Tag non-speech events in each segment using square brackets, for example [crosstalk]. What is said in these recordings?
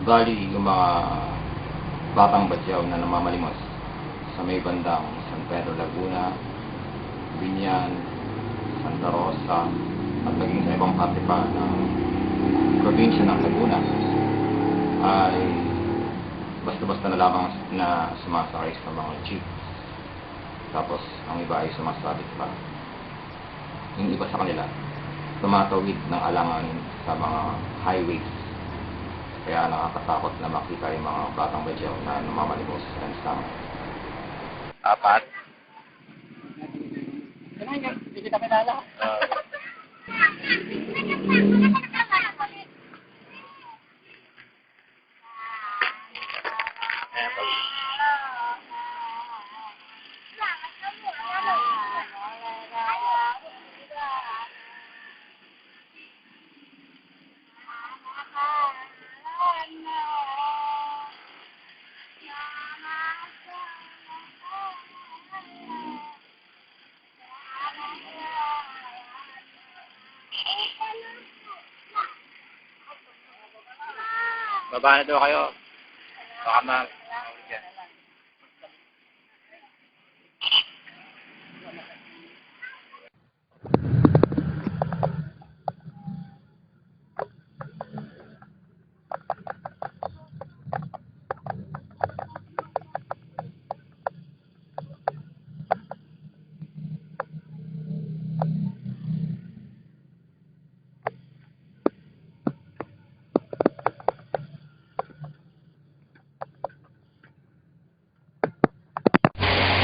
Bali, yung mga batang badyaw na namamalimos sa may bandang San Pedro Laguna, Binyan, Santa Rosa, at maging sa ibang parte pa ng probinsya ng Laguna ay basta-basta na lamang na sumasakay sa mga jeep. Tapos, ang iba ay sumasabit pa. Yung iba sa kanila, tumatawid ng alanganin sa mga highways. Kaya nakakatakot na makita yung mga batang badyaw na namamalimos sa lansangan. Apat. Hindi kita kilala. [laughs] Baba na daw kayo. Baka ma...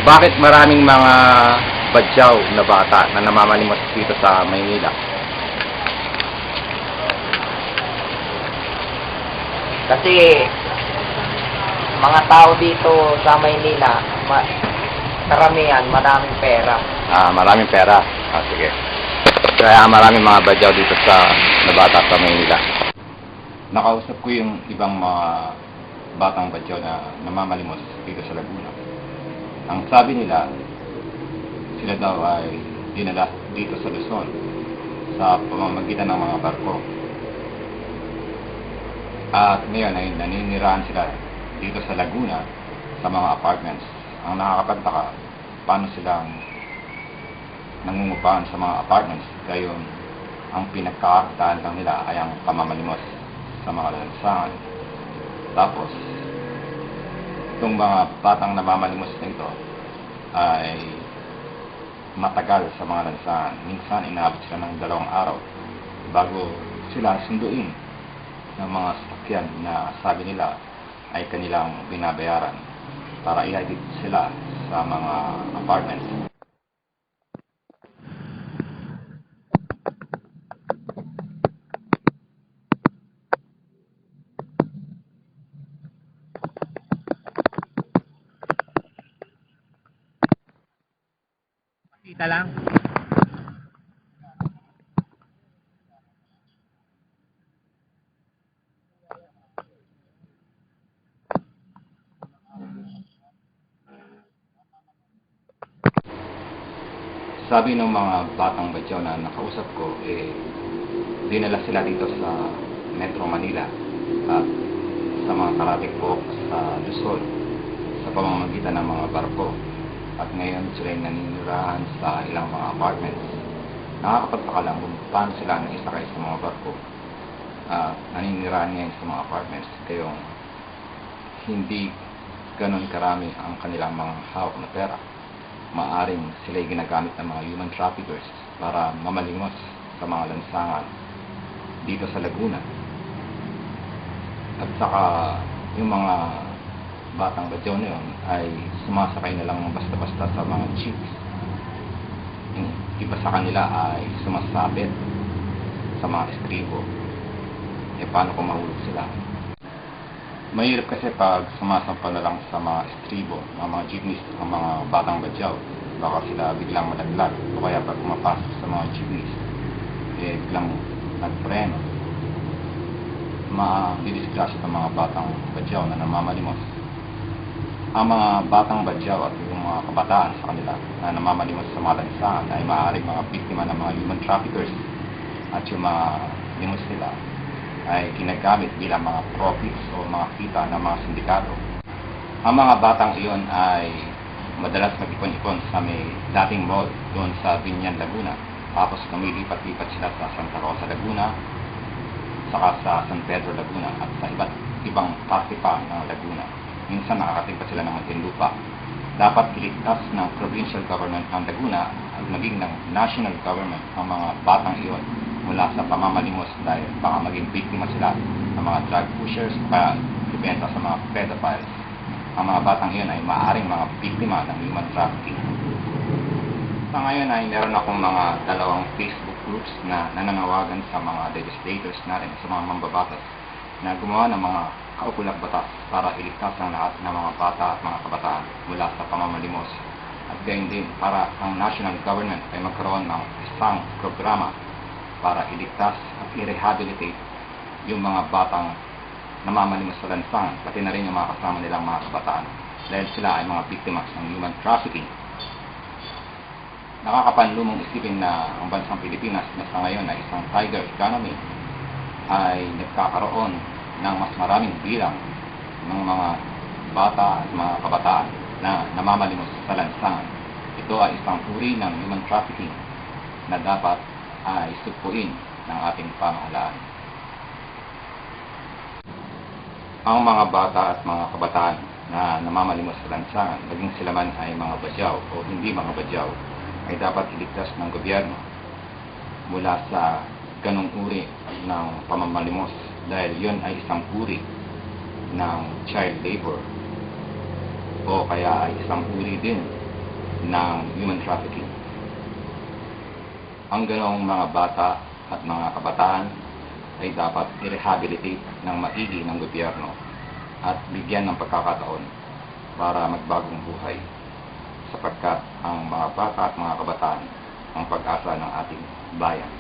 Bakit maraming mga badyaw na bata na namamalimos dito sa Maynila? Kasi mga tao dito sa Maynila, ma karamihan, madaming pera. Ah, maraming pera. Ah, sige. Kaya maraming mga badyaw dito sa na bata sa Maynila. Nakausap ko yung ibang mga batang badyaw na namamalimos dito sa Laguna. Ang sabi nila, sila daw ay dinala dito sa Luzon sa pamamagitan ng mga barko. At ngayon ay naninirahan sila dito sa Laguna sa mga apartments. Ang nakakapagtaka, paano silang nangungupahan sa mga apartments. Gayon, ang pinagkakakitaan lang nila ay ang pamamalimos sa mga lansangan. Tapos, itong mga batang namamalimos na ito ay matagal sa mga lansangan. Minsan, inaabot sila ng dalawang araw bago sila sunduin ng mga sasakyan na sabi nila ay kanilang binabayaran para ihatid sila sa mga apartments. Kita lang. Sabi ng mga batang badyaw na nakausap ko, eh, dinala sila dito sa Metro Manila at sa mga karatik po sa Luzon sa pamamagitan ng mga barko. At ngayon sila ay naninirahan sa ilang mga apartments. Nakakapagtaka lang kung paano sila naisakay sa mga barko. At naninirahan ngayon sa mga apartments. Kayong hindi ganun karami ang kanilang mga hawak na pera maaring sila ay ginagamit ng mga human traffickers para mamalimos sa mga lansangan dito sa Laguna. At saka yung mga batang badyaw na yun ay sumasakay na lang basta-basta sa mga jeeps. Yung iba sa kanila ay sumasabit sa mga estribo. E paano kung mahulog sila? Mahirap kasi pag sumasampa na lang sa mga estribo, ng mga jeepneys, ng mga batang badyaw, baka sila biglang malaglag. O kaya pag pumapasok sa mga jeepneys, eh biglang nagpreno. Madidisgrasya ng mga batang badyaw na namamalimos. Ang mga batang badyaw at yung mga kabataan sa kanila na namamalimos sa mga lansangan ay maaaring mga biktima ng mga human traffickers at yung mga limos nila ay ginagamit bilang mga profits o mga kita ng mga sindikato. Ang mga batang iyon ay madalas mag-ipon-ipon sa may dating mall doon sa Binyan, Laguna. Tapos lumilipat-lipat sila sa Santa Rosa, Laguna, saka sa San Pedro, Laguna at sa iba't ibang parte pa ng Laguna. Minsan nakakating pa sila ng Muntinlupa. Dapat iligtas ng provincial government ng Laguna at maging ng national government ang mga batang iyon mula sa pamamalimos dahil baka maging biktima sila ng mga drug pushers kaya ibenta sa mga pedophiles. Ang mga batang iyon ay maaaring mga biktima ng human trafficking. Sa ngayon ay meron akong mga dalawang Facebook groups na nananawagan sa mga legislators natin, sa mga mambabatas, na gumawa ng mga kaukulang batas para iligtas ang lahat ng mga bata at mga kabataan mula sa pamamalimos. At gayon din para ang national government ay magkaroon ng isang programa para iligtas at i-rehabilitate yung mga batang namamalimos sa lansangan, pati na rin yung mga kasama nilang mga kabataan dahil sila ay mga biktima ng human trafficking nakakapanlumong isipin na ang bansang Pilipinas na sa ngayon ay isang tiger economy ay nagkakaroon ng mas maraming bilang ng mga bata at mga kabataan na namamalimos sa lansangan. Ito ay isang uri ng human trafficking na dapat ay supuin ng ating pamahalaan. Ang mga bata at mga kabataan na namamalimos sa lansangan, maging sila man ay mga badyaw o hindi mga badyaw, ay dapat iligtas ng gobyerno mula sa ganong uri ng pamamalimos dahil yon ay isang uri ng child labor o kaya ay isang uri din ng human trafficking. Ang ganong mga bata at mga kabataan ay dapat i-rehabilitate ng maigi ng gobyerno at bigyan ng pagkakataon para magbagong buhay sapagkat ang mga bata at mga kabataan ang pag-asa ng ating bayan.